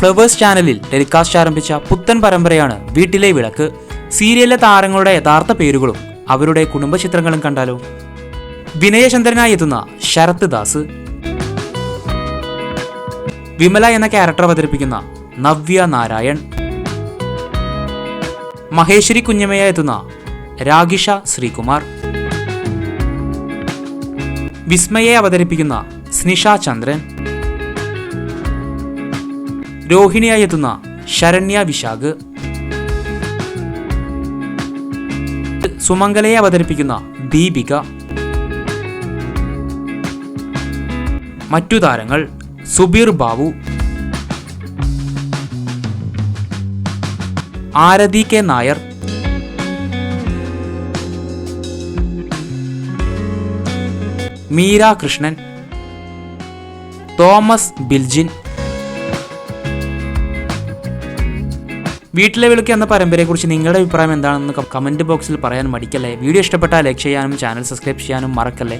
Flowers ചാനലിൽ telecast ആരംഭിച്ച പുത്തൻ പരമ്പരയാണ് വീട്ടിലെ വിളക്ക്. സീരിയലിലെ താരങ്ങളുടെ യഥാർത്ഥ പേരുകളും അവരുടെ കുടുംബ ചിത്രങ്ങളും കണ്ടാലോ? വിനയചന്ദ്രനായി എത്തുന്ന ശരത് ദാസ്. വിമല എന്ന ക്യാരക്ടർ അവതരിപ്പിക്കുന്ന നവ്യ നാരായൺ. മഹേശ്വരി കുഞ്ഞമ്മയ എത്തുന്ന രാഗിഷ ശ്രീകുമാർ. വിസ്മയെ അവതരിപ്പിക്കുന്ന സ്നിഷ ചന്ദ്രൻ. രോഹിണിയായി എത്തുന്ന ശരണ്യ വിശാഖ്. സുമംഗലയെ അവതരിപ്പിക്കുന്ന ദീപിക. മറ്റു താരങ്ങൾ സുബീർ ബാബു ആരതി കെ നായർ. മീരാ കൃഷ്ണൻ. തോമസ് ബിൽജിൻ. വീട്ടിലെ വിളിക്ക് എന്ന പരമ്പരയെക്കുറിച്ച് നിങ്ങളുടെ അഭിപ്രായം എന്താണെന്ന് കമന്റ് ബോക്സിൽ പറയാൻ മടിക്കല്ലേ? വീഡിയോ ഇഷ്ടപ്പെട്ടാൽ ലൈക്ക് ചെയ്യാനും ചാനൽ സബ്സ്ക്രൈബ് ചെയ്യാനും മറക്കല്ലേ?